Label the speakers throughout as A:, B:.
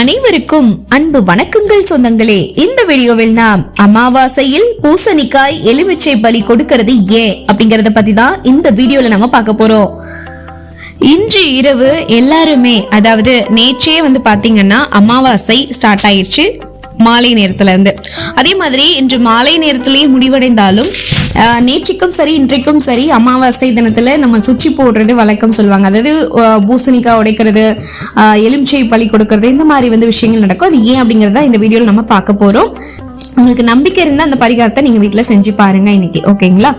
A: அனைவருக்கும் அன்பு வணக்கங்கள் சொந்தங்களே. இந்த வீடியோவில் நாம் அமாவாசையில் பூசணிக்காய் எலுமிச்சை பலி கொடுக்கிறது ஏன் அப்படிங்கறத பத்தி தான் இந்த வீடியோல நம்ம பார்க்க போறோம். இன்று இரவு எல்லாருமே அதாவது நேற்றே வந்து பாத்தீங்கன்னா அமாவாசை ஸ்டார்ட் ஆயிடுச்சு. மாலை நேரத்துல இருந்து. அதே மாதிரி இன்று மாலை நேரத்திலேயே முடிவடைந்தாலும் நேற்றுக்கும் சரி இன்றைக்கும் சரி அமாவாசை தினத்துல நம்ம சுற்றி போடுறது வழக்கம் சொல்லுவாங்க. அதாவது பூசணிக்காய் உடைக்கிறது எலுமிச்சை பழி கொடுக்கறது இந்த மாதிரி வந்து விஷயங்கள் நடக்கும். அது ஏன் அப்படிங்கறத இந்த வீடியோவில் நம்ம பார்க்க போறோம். உங்களுக்கு நம்பிக்கை இருந்தால் அந்த பரிகாரத்தை நீங்க வீட்டில் செஞ்சு பாருங்க இன்னைக்கு. ஓகேங்களா?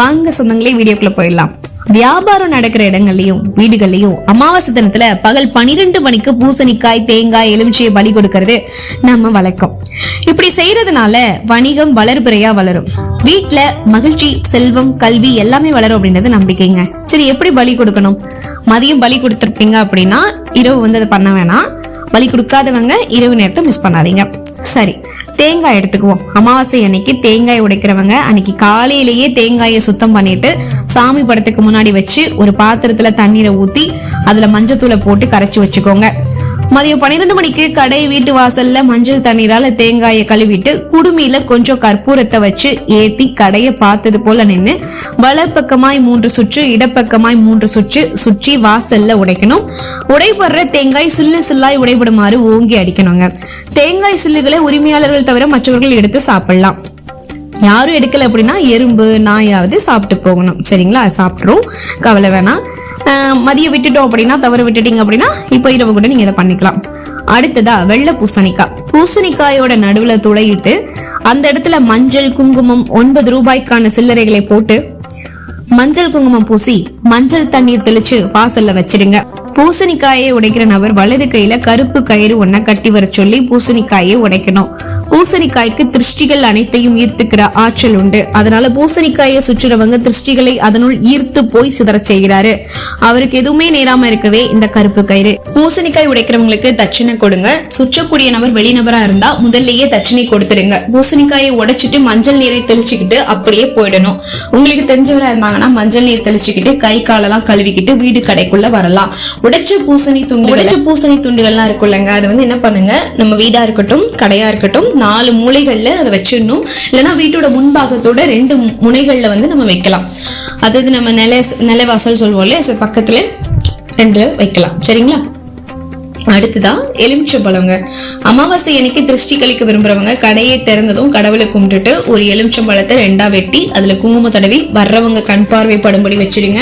A: வாங்க சொந்தங்களே வீடியோக்குள்ள போயிடலாம். வியாபாரம் நடக்கிற இடங்கள்லயும் வீடுகள்லயும் அமாவாசை தினத்துல பகல் பனிரெண்டு மணிக்கு பூசணிக்காய் தேங்காய் எலுமிச்சையை பலி கொடுக்கறது நம்ம வழக்கம். இப்படி செய்யறதுனால வணிகம் வளர்பிறையா வளரும். வீட்டுல மகிழ்ச்சி செல்வம் கல்வி எல்லாமே வளரும் அப்படின்றது நம்பிக்கைங்க. சரி எப்படி பலி கொடுக்கணும்? மதியம் பலி கொடுத்துருப்பீங்க அப்படின்னா இரவு வந்து அதை பண்ண வேணாம். பலி கொடுக்காதவங்க இரவு நேரத்தை மிஸ் பண்ணாதீங்க. சரி தேங்காய் எடுத்துக்குவோம். அமாவாசை அன்னைக்கு தேங்காய் உடைக்கிறவங்க அன்னைக்கு காலையிலேயே தேங்காயை சுத்தம் பண்ணிட்டு சாமி படத்துக்கு முன்னாடி வச்சு ஒரு பாத்திரத்துல தண்ணீரை ஊத்தி அதுல மஞ்சத்தூளை போட்டு கரைச்சி வச்சுக்கோங்க. மதியம் பன்னிரெண்டு மணிக்கு கடை வீட்டு வாசல்ல மஞ்சள் தண்ணீரால தேங்காயை கழுவிட்டு குடுமியில கொஞ்சம் கற்பூரத்தை வச்சு ஏத்தி கடையை பார்த்தது போல நின்னு வலப்பக்கமாய் மூன்று சுற்று இடப்பக்கமாய் மூன்று சுற்று சுற்றி வாசல்ல உடைக்கணும். உடைபடுற தேங்காய் சில்லு சில்லாய் உடைபடுமாறு ஓங்கி அடிக்கணுங்க. தேங்காய் சில்லுகளை உரிமையாளர்கள் தவிர மற்றவர்கள் எடுத்து சாப்பிடலாம். யாரும் எடுக்கல அப்படின்னா எறும்பு நாயாவது சாப்பிட்டு போகணும். சரிங்களா? சாப்பிட்றோம். கவலை வேணாம். மதியம் விட்டுட்டோம் அப்படின்னா தவறு விட்டுட்டீங்க அப்படின்னா இப்போ இரவு கூட நீங்க இதை பண்ணிக்கலாம். அடுத்ததா வெள்ளை பூசணிக்காய். பூசணிக்காயோட நடுவுல துளையிட்டு அந்த இடத்துல மஞ்சள் குங்குமம் ஒன்பது ரூபாய்க்கான சில்லறைகளை போட்டு மஞ்சள் குங்குமம் பூசி மஞ்சள் தண்ணீர் தெளிச்சு வாசல்ல வச்சிடுங்க. பூசணிக்காயை உடைக்கிற நபர் வலது கையில கருப்பு கயிறு ஒன்ன கட்டி வர சொல்லி பூசணிக்காயை உடைக்கணும். பூசணிக்காய்க்கு திருஷ்டிகள் அனைத்தையும் ஈர்த்துக்கிற ஆற்றல் உண்டு. அதனால பூசணிக்காயை சுற்றுறவங்க திருஷ்டிகளை அதனுள் ஈர்த்து போய் சிதற செய்கிறாரு. அவருக்கு எதுவுமே நேராம இருக்கவே இந்த கருப்பு கயிறு. பூசணிக்காய் உடைக்கிறவங்களுக்கு தட்சிணை கொடுங்க. சுற்றக்கூடிய நபர் வெளிநபரா இருந்தா முதல்லயே தட்சிணை கொடுத்துடுங்க. பூசணிக்காயை உடைச்சிட்டு மஞ்சள் நீரை தெளிச்சுக்கிட்டு அப்படியே போயிடணும். உங்களுக்கு தெரிஞ்சவரா இருந்தாங்கன்னா மஞ்சள் நீர் தெளிச்சுக்கிட்டு கை காலெல்லாம் கழுவிக்கிட்டு வீடு கடைக்குள்ள வரலாம். உடைச்ச பூசணி துண்டு உடைச்ச பூசணி துண்டுகள்லாம் இருக்குல்லங்க. அது வந்து என்ன பண்ணுங்க? நம்ம வீடா இருக்கட்டும் கடையா இருக்கட்டும் நாலு மூலைகள்ல அதை வச்சிடணும். இல்லைன்னா வீட்டோட முன்பாகத்தோட ரெண்டு முனைகள்ல வந்து நம்ம வைக்கலாம். அதாவது நம்ம நில நிலவாசல் சொல்லுவோம் இல்லையா? பக்கத்துல ரெண்டு வைக்கலாம். சரிங்களா? அடுத்ததான் எலுமிச்சை பழங்க. அமாவாசை அன்னைக்கு திருஷ்டி கழிக்க விரும்புறவங்க கடையை திறந்ததும் கடவுளை கும்பிட்டுட்டு ஒரு எலுமிச்சம் பழத்தை ரெண்டா வெட்டி அதுல குங்குமம் தடவி வர்றவங்க கண் பார்வைப்படும்படி வச்சிருங்க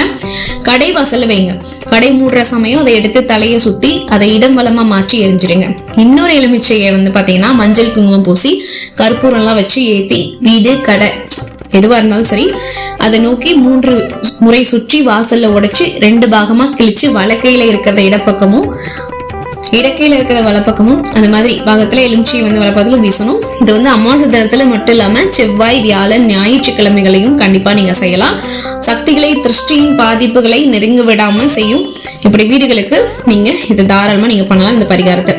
A: கடை வாசல்ல வைங்க. கடை மூடுற சமயம் அதை எடுத்து தலையை சுத்தி அதை இடம் வளமா மாற்றி எரிஞ்சிடுங்க. இன்னொரு எலுமிச்சையை வந்து பாத்தீங்கன்னா மஞ்சள் குங்குமம் பூசி கற்பூரம் எல்லாம் வச்சு ஏத்தி வீடு கடை எதுவா இருந்தாலும் சரி அதை நோக்கி மூன்று முறை சுற்றி வாசல்ல உடைச்சு ரெண்டு பாகமா கிழிச்சு வலக்கையில இருக்கிறத இடப்பக்கமும் இடக்கையில் இருக்கிற வலப்பக்கமும் அந்த மாதிரி பாகத்துல எலுமிச்சியை வந்து வலப்பக்கத்துல வீசணும். இது வந்து அமாவாசை தினத்தில் மட்டும் இல்லாம செவ்வாய் வியாழன் ஞாயிற்றுக்கிழமைகளையும் கண்டிப்பா நீங்க செய்யலாம். சக்திகளை திருஷ்டியின் பாதிப்புகளை நெருங்க விடாம செய்யும். இப்படி வீடுகளுக்கு நீங்க இதை தாராளமா நீங்க பண்ணலாம் இந்த பரிகாரத்தை.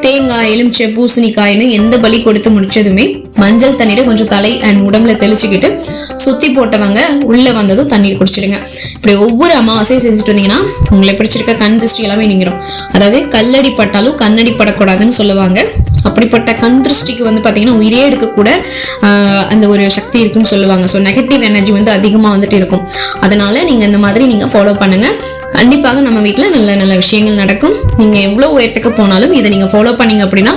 A: தேங்காய் எலுமிச்சை பூசணிக்காயின்னு எந்த பலி கொடுத்து முடிச்சதுமே மஞ்சள் தண்ணீரை கொஞ்சம் தலை அண்ட் உடம்புல தெளிச்சுக்கிட்டு சுத்தி போட்டவங்க உள்ள வந்ததும் தண்ணீர் குடிச்சிடுங்க. இப்படி ஒவ்வொரு அமாவாசையும் செஞ்சுட்டு வந்தீங்கன்னா உங்களை பிடிச்சிருக்க கண் திருஷ்டி எல்லாமே நீங்கிடும் அதாவது கல்லடி பட்டாலும் கண்ணடி படக்கூடாதுன்னு சொல்லுவாங்க. அப்படிப்பட்ட கண் திருஷ்டிக்கு வந்து பாத்தீங்கன்னா உயிரே எடுக்கக்கூட அந்த ஒரு சக்தி இருக்குன்னு சொல்லுவாங்க. ஸோ நெகட்டிவ் எனர்ஜி வந்து அதிகமா வந்துட்டு இருக்கும். அதனால நீங்க இந்த மாதிரி நீங்க ஃபாலோ பண்ணுங்க. கண்டிப்பாக நம்ம வீட்டில் நல்ல நல்ல விஷயங்கள் நடக்கும். நீங்கள் எவ்வளோ உயரத்துக்கு போனாலும் இதை நீங்கள் ஃபாலோ பண்ணீங்க அப்படின்னா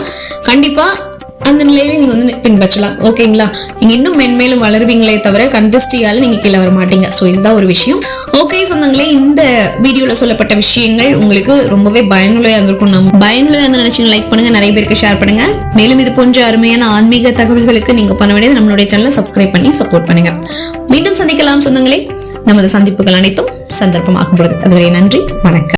A: கண்டிப்பாக அந்த நிலையில நீங்க வந்து பின்பற்றலாம். ஓகேங்களா? நீங்க இன்னும் மென்மேலும் வளருவீங்களே தவிர கந்திஷ்டியால நீங்க கீழே வர மாட்டீங்க. ஸோ இதுதான் ஒரு விஷயம். ஓகே சொந்தங்களே இந்த வீடியோல சொல்லப்பட்ட விஷயங்கள் உங்களுக்கு ரொம்பவே பயனுள்ளதாக இருந்திருக்கும். நம்ம பயனுள்ளதாக இருந்து நினைச்சீங்க லைக் பண்ணுங்க. நிறைய பேருக்கு ஷேர் பண்ணுங்க. மேலும் இது போன்ற அருமையான ஆன்மீக தகவல்களுக்கு நீங்க பண்ண வேண்டியது நம்மளுடைய சேனலை சப்ஸ்கிரைப் பண்ணி சப்போர்ட் பண்ணுங்க. மீண்டும் சந்திக்கலாம் சொந்தங்களே. நமது சந்திப்புகள் அனைத்தும் சந்தர்ப்பமாகும் பொழுது. அதுவரை நன்றி வணக்கம்.